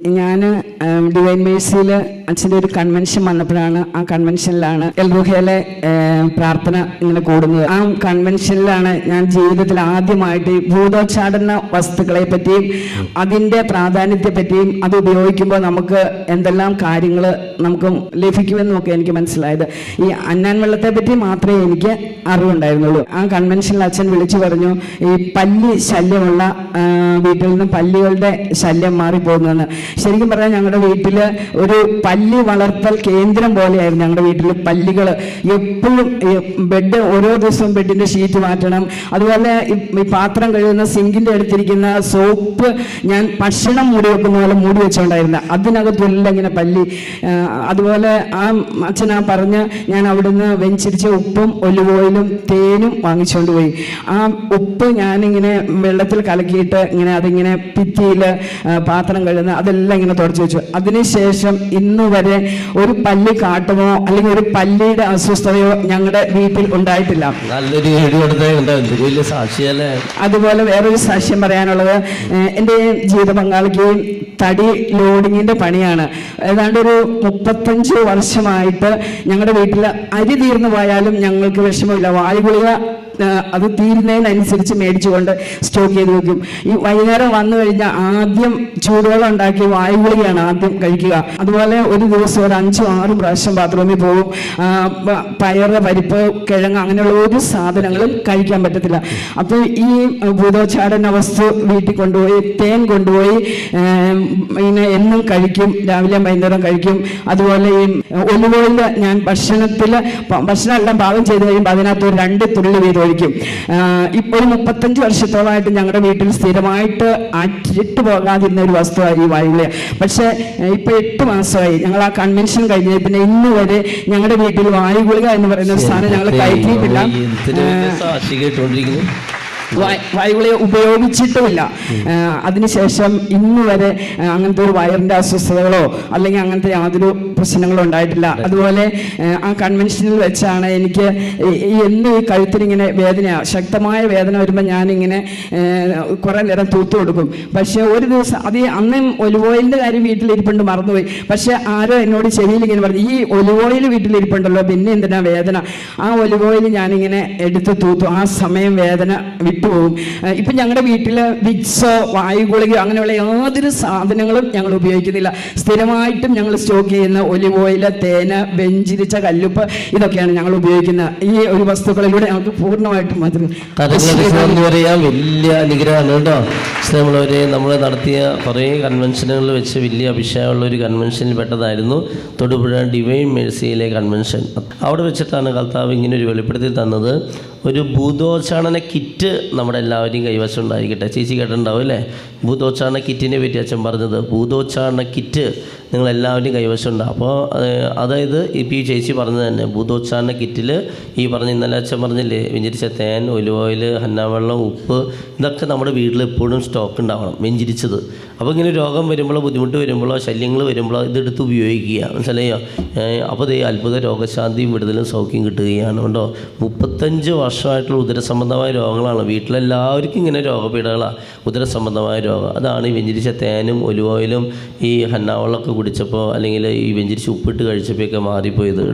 ഞാൻ ഡിവൈൻ മേഴ്സിയിൽ അച്ഛന്റെ ഒരു കൺവെൻഷൻ വന്നപ്പോഴാണ് ആ കൺവെൻഷനിലാണ് എൽറുഹയിലെ പ്രാർത്ഥന ഇങ്ങനെ കൂടുന്നത്. ആ കൺവെൻഷനിലാണ് ഞാൻ ജീവിതത്തിൽ ആദ്യമായിട്ട് ഭൂതോച്ചാടന വസ്തുക്കളെ പറ്റിയും അതിന്റെ പ്രാധാന്യത്തെ പറ്റിയും അത് ഉപയോഗിക്കുമ്പോൾ നമുക്ക് എന്തെല്ലാം കാര്യങ്ങൾ നമുക്ക് ലഭിക്കുമെന്നൊക്കെ എനിക്ക് മനസ്സിലായത്. ഈ അന്നാൻ വെള്ളത്തെ പറ്റി മാത്രമേ എനിക്ക് അറിവുണ്ടായിരുന്നുള്ളൂ. ആ കൺവെൻഷനിൽ അച്ഛൻ വിളിച്ചു പറഞ്ഞു ഈ പല്ലി ശല്യമുള്ള വീട്ടിൽ നിന്ന് പല്ലികളുടെ ശല്യം മാറിപ്പോകുന്നതെന്ന്. ശരിക്കും പറഞ്ഞാൽ ഞങ്ങളുടെ വീട്ടിൽ ഒരു പല്ലി വളർത്തൽ കേന്ദ്രം പോലെയായിരുന്നു ഞങ്ങളുടെ വീട്ടിൽ പല്ലികൾ എപ്പോഴും ബെഡ് ഓരോ ദിവസവും ബെഡിന്റെ ഷീറ്റ് മാറ്റണം. അതുപോലെ ഈ പാത്രം കഴുകുന്ന സിങ്കിന്റെ അടുത്തിരിക്കുന്ന സോപ്പ് ഞാൻ ഭക്ഷണം മൂടി വെക്കുന്ന പോലെ മൂടി വെച്ചുകൊണ്ടായിരുന്നു അതിനകത്തെല്ലാം ഇങ്ങനെ പല്ലി. അതുപോലെ ആ അച്ഛൻ ആ പറഞ്ഞ് ഞാൻ അവിടുന്ന് വെഞ്ചിരിച്ച ഉപ്പും ഒലിവ് ഓയിലും തേനും വാങ്ങിച്ചുകൊണ്ട് പോയി. ആ ഉപ്പ് ഞാനിങ്ങനെ വെള്ളത്തിൽ കലക്കിയിട്ട് ഇങ്ങനെ അതിങ്ങനെ ഭിത്തിയിൽ പാത്രം കഴുകുന്ന അതെല്ലാം ഇങ്ങനെ തുടച്ചു വെച്ചു. അതിനുശേഷം ഇന്ന് വരെ ഒരു പല്ലി കാട്ടുമോ അല്ലെങ്കിൽ ഒരു പല്ലിയുടെ അസ്വസ്ഥതയോ ഞങ്ങളുടെ വീട്ടിൽ ഉണ്ടായിട്ടില്ല. നല്ലൊരു വലിയ സാക്ഷിയല്ലേ? അതുപോലെ വേറൊരു സാക്ഷ്യം പറയാനുള്ളത് എന്റെ എന്റെ ജീവിത പങ്കാളിക്ക് തടി ലോഡിങ്ങിന്റെ പണിയാണ്. ഏതാണ്ട് ഒരു മുപ്പത്തഞ്ച് വർഷമായിട്ട് ഞങ്ങളുടെ വീട്ടിൽ അരി തീർന്നു പോയാലും ഞങ്ങൾക്ക് വിഷമമില്ല. വായുഗുളിക അത് തീരുന്നതിനനുസരിച്ച് മേടിച്ചുകൊണ്ട് സ്റ്റോക്ക് ചെയ്ത് വെക്കും. ഈ വൈകുന്നേരം വന്നു കഴിഞ്ഞാൽ ആദ്യം ചൂടുവെള്ളം ഉണ്ടാക്കി വായുഗുളികയാണ് ആദ്യം കഴിക്കുക. അതുപോലെ ഒരു ദിവസം ഒരു അഞ്ചും ആറും പ്രാവശ്യം ബാത്റൂമിൽ പോകും. പയർ പരിപ്പ് കിഴങ്ങ് അങ്ങനെയുള്ള ഒരു സാധനങ്ങളും കഴിക്കാൻ പറ്റത്തില്ല. അപ്പോൾ ഈ ഭൂതോച്ചാടന വസ്തു വീട്ടിൽ കൊണ്ടുപോയി തേൻ കൊണ്ടുപോയി ഇങ്ങനെ എന്നും കഴിക്കും. രാവിലെ വൈകുന്നേരം കഴിക്കും. അതുപോലെ ഈ ഒലിവോയിൽ ഞാൻ ഭക്ഷണത്തിൽ ഭക്ഷണം എല്ലാം പാകം ചെയ്ത് കഴിയുമ്പോൾ അതിനകത്ത് രണ്ട് തുള്ളി വീതം ഒഴിക്കും ഇപ്പോൾ മുപ്പത്തഞ്ച് വർഷത്തോളമായിട്ട് ഞങ്ങളുടെ വീട്ടിൽ സ്ഥിരമായിട്ട് അറ്റിട്ട് പോകാതിരുന്ന ഒരു വസ്തുവായി ഈ വായുവിള പക്ഷേ ഇപ്പോൾ എട്ട് മാസമായി. ഞങ്ങൾ ആ കൺവെൻഷൻ കഴിഞ്ഞ പിന്നെ ഇന്ന് വരെ ഞങ്ങളുടെ വീട്ടിൽ വായു വായുഗുളിക എന്ന് പറയുന്ന ഒരു സാധനം ഞങ്ങൾ കയറ്റിയിട്ടില്ല. എന്തിനു വലിയ സാക്ഷി കേട്ടോണ്ടിരിക്കുന്നു വായ്- വായുഗുളിക ഉപയോഗിച്ചിട്ടുമില്ല അതിനുശേഷം ഇന്ന് വരെ അങ്ങനത്തെ ഒരു വയറിന്റെ അസ്വസ്ഥതകളോ അല്ലെങ്കിൽ അങ്ങനത്തെ യാതൊരു പ്രശ്നങ്ങളോ ഉണ്ടായിട്ടില്ല. അതുപോലെ ആ, കൺവെൻഷനിൽ വെച്ചാണ് എനിക്ക് എന്ത് ഈ എന്നും ഈ കഴുത്തിനിങ്ങനെ വേദന ശക്തമായ വേദന വരുമ്പോൾ ഞാനിങ്ങനെ കുറേ നേരം തൂത്തു കൊടുക്കും. പക്ഷേ ഒരു ദിവസം അത് അന്ന് ഒലിവ് ഓയിലിന്റെ കാര്യം വീട്ടിലിരിപ്പുണ്ട് മറന്നുപോയി. പക്ഷേ ആരോ എന്നോട് ചെവിയിൽ ഇങ്ങനെ പറഞ്ഞു ഈ ഒലിവ് ഓയിൽ വീട്ടിലിരിപ്പുണ്ടല്ലോ പിന്നെ എന്തിനാ വേദന? ആ ഒലിവ് ഓയിൽ ഞാനിങ്ങനെ എടുത്ത് തൂത്തു. ആ സമയം വേദന വിട്ടുപോകും ഇപ്പം ഞങ്ങളുടെ വീട്ടിൽ വിക്സോ വായുഗുളികയോ അങ്ങനെയുള്ള യാതൊരു സാധനങ്ങളും ഞങ്ങൾ ഉപയോഗിക്കുന്നില്ല. സ്ഥിരമായിട്ടും ഞങ്ങൾ സ്റ്റോക്ക് ചെയ്യുന്ന ഒലിവ് ഓയിൽ തേന വെഞ്ചിരിച്ച കല്ലുപ്പ് ഇതൊക്കെയാണ് ഞങ്ങൾ ഉപയോഗിക്കുന്നത് ഈ ഒരു വസ്തുക്കളിലൂടെ ഞങ്ങൾക്ക് പൂർണമായിട്ടും പറയാൻ വലിയ അനുഗ്രഹമാണ്. കേട്ടോ നമ്മളവരെ നമ്മൾ നടത്തിയ കുറേ കൺവെൻഷനുകളിൽ വെച്ച് വലിയ അഭിഷേകമുള്ള ഒരു കൺവെൻഷനിൽ പെട്ടതായിരുന്നു. തൊടുപുഴ ഡിവൈൻ മേഴ്സിയിലെ കൺവെൻഷൻ അവിടെ വെച്ചിട്ടാണ് കർത്താവ് ഇങ്ങനെ ഒരു വെളിപ്പെടുത്തി തന്നത്. ഒരു ഭൂതോച്ചാടന കിറ്റ് നമ്മുടെ എല്ലാവരെയും കൈവശം ഉണ്ടായിരിക്കട്ടെ ചേച്ചി കേട്ടിട്ടുണ്ടാവും അല്ലേ? ഭൂതോച്ചാരണ കിറ്റിനെ പറ്റി അച്ഛൻ പറഞ്ഞത്. ഭൂതോച്ചാരണ കിറ്റ് നിങ്ങൾ കൈവശം ഉണ്ടാകും അപ്പോൾ അതായത് ഇപ്പോൾ ഈ ചേച്ചി പറഞ്ഞത് തന്നെ ഭൂതോച്ചാരണ കിറ്റിൽ ഈ പറഞ്ഞ ഇന്നലെ അച്ഛൻ പറഞ്ഞില്ലേ വെഞ്ചിരിച്ച തേൻ ഒലിവ് ഓയിൽ ഹന്നാവെള്ളം ഉപ്പ് ഇതൊക്കെ നമ്മുടെ വീട്ടിൽ എപ്പോഴും സ്റ്റോക്ക് ഉണ്ടാവണം വെഞ്ചിരിച്ചത്. അപ്പോൾ ഇങ്ങനെ രോഗം വരുമ്പോഴോ ബുദ്ധിമുട്ട് വരുമ്പോഴോ ശല്യങ്ങൾ വരുമ്പോഴോ ഇതെടുത്ത് ഉപയോഗിക്കുക. മനസ്സിലായോ? അപ്പോൾ ഇത് അത്ഭുത രോഗശാന്തിയും വിടുതലും സൗഖ്യം കിട്ടുകയാണ്. കേട്ടോ മുപ്പത്തഞ്ച് വർഷമായിട്ടുള്ള ഉദരസംബന്ധമായ രോഗങ്ങളാണ്. വീട്ടിലെല്ലാവർക്കും ഇങ്ങനെ രോഗപീഠകളാണ് ഉദരസംബന്ധമായ രോഗം. അതാണ് ഈ വെഞ്ചിരിച്ച തേനും ഒലിവ് ഓയിലും ഈ ഹന്നാവെള്ളമൊക്കെ കുടിച്ചപ്പോൾ അല്ലെങ്കിൽ ഈ വെഞ്ചിരിച്ച് ഉപ്പിട്ട് കഴിച്ചപ്പോഴൊക്കെ മാറിപ്പോയത്.